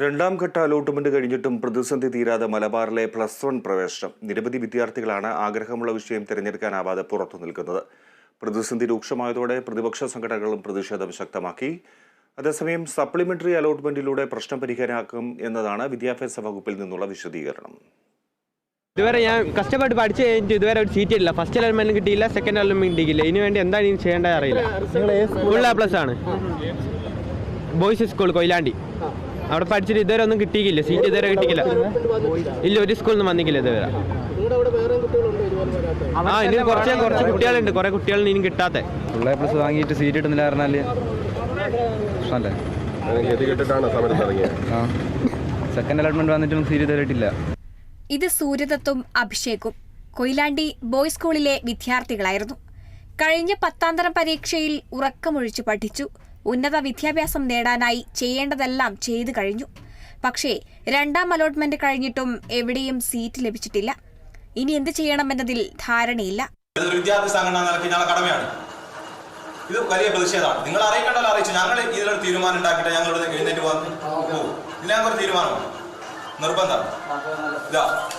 രണ്ടാം ഘട്ട അലോട്ട്മെന്റ് കഴിഞ്ഞിട്ടും പ്രതിസന്ധി തീരാതെ മലബാറിലെ പ്ലസ് വൺ പ്രവേശനം. നിരവധി വിദ്യാർത്ഥികളാണ് ആഗ്രഹമുള്ള വിഷയം തിരഞ്ഞെടുക്കാനാവാതെ പുറത്തു നിൽക്കുന്നത്. പ്രതിസന്ധി രൂക്ഷമായതോടെ പ്രതിപക്ഷ സംഘടനകളും പ്രതിഷേധം ശക്തമാക്കി. അതേസമയം സപ്ലിമെന്ററി അലോട്ട്മെന്റിലൂടെ പ്രശ്നം പരിഹാരമാക്കും എന്നതാണ് വിദ്യാഭ്യാസ വകുപ്പിൽ നിന്നുള്ള വിശദീകരണം. ഇതുവരെ ഞാൻ കഷ്ടപ്പെട്ട് പഠിച്ചു കഴിഞ്ഞിട്ട് ഇതുവരെ ഒരു സീറ്റ് ഇല്ല. ഫസ്റ്റ് അലോട്ട്മെന്റ് കിട്ടിയില്ല സെക്കൻഡ് അലോട്ട്മെന്റ് കിട്ടിയില്ല. ഇനി വേണ്ടി എന്താണ് ഇനി ചെയ്യേണ്ടത് അറിയില്ല. ഫുൾ എ പ്ലസ് ആണ്. Boys school Koyilandy. അവിടെ പഠിച്ചിട്ട് ഇതുവരെ ഒന്നും കിട്ടിയില്ല. സീറ്റ് ഇതുവരെ കിട്ടിയില്ല. ഇല്ല ഒരു സ്കൂളിൽ നിന്ന് വന്നിക്കില്ല ഇതുവരെ. ആ ഇനി കുറച്ച് കുറച്ച് കുട്ടികളുണ്ട്. കുറെ കുട്ടികളിൽ ഇനി കിട്ടാത്ത. പ്ലസ് വാങ്ങിയിട്ട് സീറ്റ് കിട്ടുന്നില്ല പറഞ്ഞാൽ പ്രശ്നമല്ലേ? സെക്കൻഡ് അലോട്ട്മെന്റ് വന്നിട്ടും സീറ്റ് തരട്ടില്ല ഇത് സൂര്യദത്തും അഭിഷേകും. കൊയിലാണ്ടി ബോയ്സ് സ്കൂളിലെ വിദ്യാർത്ഥികളായിരുന്നു. കഴിഞ്ഞ പത്താം തരം പരീക്ഷയിൽ ഉറക്കമൊഴിച്ചു പഠിച്ചു. ഉന്നത വിദ്യാഭ്യാസം നേടാനായി ചെയ്യേണ്ടതെല്ലാം ചെയ്തു കഴിഞ്ഞു. പക്ഷേ രണ്ടാം അലോട്ട്മെന്റ് കഴിഞ്ഞിട്ടും എവിടെയും സീറ്റ് ലഭിച്ചിട്ടില്ല. ഇനി എന്ത് ചെയ്യണമെന്നതിൽ ധാരണയില്ല. വിദ്യാർത്ഥി സംഘടന നിലയ്ക്ക് കടമയാണ്? ഇത് വലിയ പ്രതിഷേധമാണ്. നിങ്ങൾ അറിയിക്കണ്ടല്ലോ അറിയിച്ചു. ഞങ്ങൾ ഇതിലൊരു തീരുമാനം ഉണ്ടാക്കിയിട്ട് ഞങ്ങൾ ഇവിടെ എഴുന്നേറ്റ് പോകും. ഇതിന് ഞങ്ങൾക്ക് ഒരു തീരുമാനമാണ് നിർബന്ധം. ഇതാ.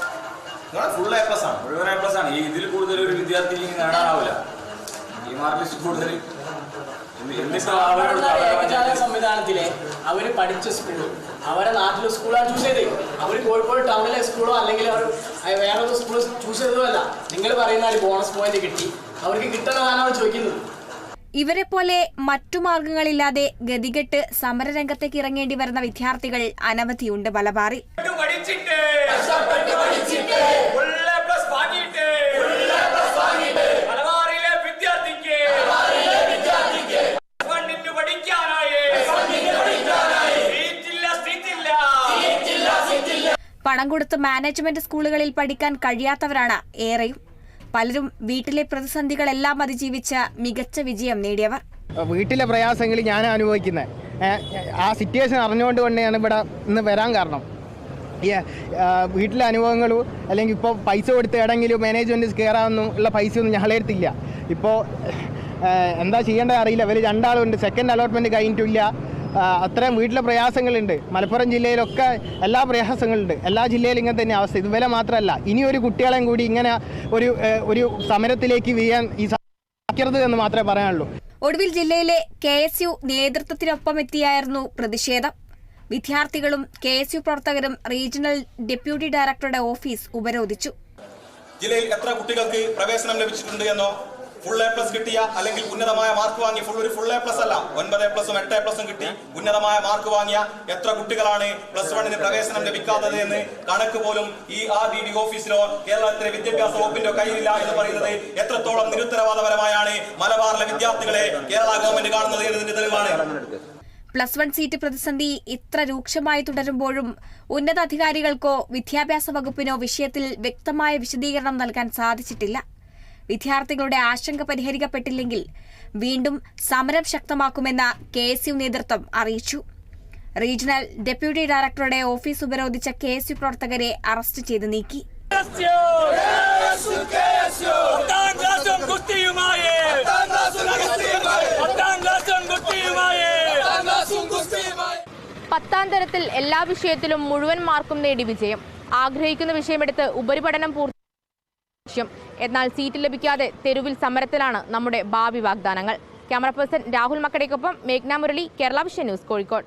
നിങ്ങൾ ഫുൾ എ പ്ലസ് ആണ്. മുഴുവൻ എ പ്ലസ് ആണ്. ഈ ഇതിൽ കൂടുതൽ ഒരു വിദ്യാർത്ഥിക്ക് നേടാനാവില്ല. ഈ മാർക്ക് ലിസ്റ്റ് കൂടുതൽ. സംവിധാനത്തിലെ അവർ പഠിച്ച സ്കൂൾ അവരെ നാട്ടിലെ സ്കൂളാണ് ചൂസ് ചെയ്തത് അവർ കോഴിക്കോട് ടൗണിലെ സ്കൂളോ അല്ലെങ്കിൽ അവർ വേറൊരു സ്കൂൾ ചൂസ് ചെയ്തതല്ല നിങ്ങൾ പറയുന്ന ഒരു ബോണസ് പോയിന്റ് കിട്ടി. അവർക്ക് കിട്ടണമെന്നാണ് അവർ ചോദിക്കുന്നത് ഇവരെ പോലെ മറ്റു മാർഗങ്ങളില്ലാതെ ഗതികെട്ട് സമരരംഗത്തേക്ക് ഇറങ്ങേണ്ടി വരുന്ന വിദ്യാർത്ഥികൾ അനവധിയുണ്ട് മലബാറിൽ. പഠിച്ചിട്ട്. പണം കൊടുത്ത് മാനേജ്മെന്റ് സ്കൂളുകളിൽ പഠിക്കാൻ കഴിയാത്തവരാണ് ഏറെയും. പലരും വീട്ടിലെ പ്രതിസന്ധികളെല്ലാം അതിജീവിച്ച് മികച്ച വിജയം നേടിയവർ. വീട്ടിലെ പ്രയാസങ്ങൾ ഞാൻ അനുഭവിക്കുന്നത് ആ സിറ്റുവേഷൻ അറിഞ്ഞുകൊണ്ട് തന്നെയാണ് ഇവിടെ ഇന്ന് വരാൻ കാരണം. വീട്ടിലെ അനുഭവങ്ങളും അല്ലെങ്കിൽ ഇപ്പോൾ പൈസ കൊടുത്ത് എവിടെയെങ്കിലും മാനേജ്മെന്റ് കയറാമെന്നും ഉള്ള പൈസയൊന്നും ഞങ്ങളെടുത്തില്ല ഇപ്പോൾ എന്താ ചെയ്യേണ്ടത് അറിയില്ല. ഇവർ രണ്ടാളുണ്ട്. സെക്കൻഡ് അലോട്ട്മെന്റ് കഴിഞ്ഞിട്ടില്ല. അത്രയും വീട്ടിലെ പ്രയാസങ്ങളുണ്ട്. മലപ്പുറം ജില്ലയിലൊക്കെ എല്ലാ പ്രയാസങ്ങളുണ്ട്. എല്ലാ ജില്ലയിലും ഇങ്ങനെ തന്നെ അവസ്ഥ. ഇതുവരെ മാത്രമല്ല ഇനി ഒരു കുട്ടികളെയും കൂടി ഇങ്ങനെ ഒരു ഒരു സമരത്തിലേക്ക് വീഴാൻ ഈ സാധിക്കരുത് എന്ന് മാത്രമേ പറയാനുള്ളൂ. ഒടുവിൽ ജില്ലയിലെ കെ എസ് യു നേതൃത്വത്തിനൊപ്പം എത്തിയായിരുന്നു പ്രതിഷേധം. വിദ്യാർത്ഥികളും കെ എസ് യു പ്രവർത്തകരും റീജിയണൽ ഡെപ്യൂട്ടി ഡയറക്ടറുടെ ഓഫീസ് ഉപരോധിച്ചു. ജില്ലയിൽ എത്ര കുട്ടികൾക്ക് പ്രവേശനം ലഭിച്ചിട്ടുണ്ട് എന്നോ? ഫുൾ എ പ്ലസ് കിട്ടിയ അല്ലെങ്കിൽ ഉന്നതമായ മാർക്ക് വാങ്ങിയ ഫുൾ ഒരു ഫുൾ എ പ്ലസ് അല്ല. ഒൻപത് എ പ്ലസും എട്ട് എ പ്ലസും കിട്ടി. ഉന്നതമായ മാർക്ക് വാങ്ങിയ എത്ര കുട്ടികളാണ് പ്ലസ് വണ്ണിന് പ്രവേശനം ലഭിക്കാത്തത് എന്ന് കണക്ക് പോലും ഈ ആർ ഡി ഡി ഓഫീസിലോ കേരളത്തിലെ വിദ്യാഭ്യാസ വകുപ്പിന്റെ കയ്യിലില്ല എന്ന് പറയുന്നത് എത്രത്തോളം നിരുത്തരവാദപരമായാണ് മലബാറിലെ വിദ്യാർത്ഥികളെ കേരള ഗവൺമെന്റ് കാണുന്നത് എന്നതിന്റെ തെളിവാണ്. പ്ലസ് വൺ സീറ്റ് പ്രതിസന്ധി ഇത്ര രൂക്ഷമായി തുടരുമ്പോഴും ഉന്നത അധികാരികൾക്കോ വിദ്യാഭ്യാസ വകുപ്പിനോ വിഷയത്തിൽ വ്യക്തമായ വിശദീകരണം നൽകാൻ സാധിച്ചിട്ടില്ല. വിദ്യാർത്ഥികളുടെ ആശങ്ക പരിഹരിക്കപ്പെട്ടില്ലെങ്കിൽ വീണ്ടും സമരം ശക്തമാക്കുമെന്ന് കെ എസ് യു നേതൃത്വം അറിയിച്ചു. റീജിയണൽ ഡെപ്യൂട്ടി ഡയറക്ടറുടെ ഓഫീസ് ഉപരോധിച്ച കെ എസ് യു പ്രവർത്തകരെ അറസ്റ്റ് ചെയ്ത് നീക്കി. പത്താം തരത്തിൽ എല്ലാ വിഷയത്തിലും മുഴുവൻ മാർക്കും നേടി വിജയം. ആഗ്രഹിക്കുന്ന വിഷയമെടുത്ത് ഉപരിപഠനം പൂർത്തി ലക്ഷ്യം. എന്നാൽ സീറ്റ് ലഭിക്കാതെ തെരുവിൽ സമരത്തിലാണ് നമ്മുടെ ഭാവി വാഗ്ദാനങ്ങൾ. ക്യാമറ പേഴ്സൺ രാഹുൽ മക്കടയ്ക്കൊപ്പം മേഘ്ന മുരളി കേരള വിഷൻ ന്യൂസ് കോഴിക്കോട്.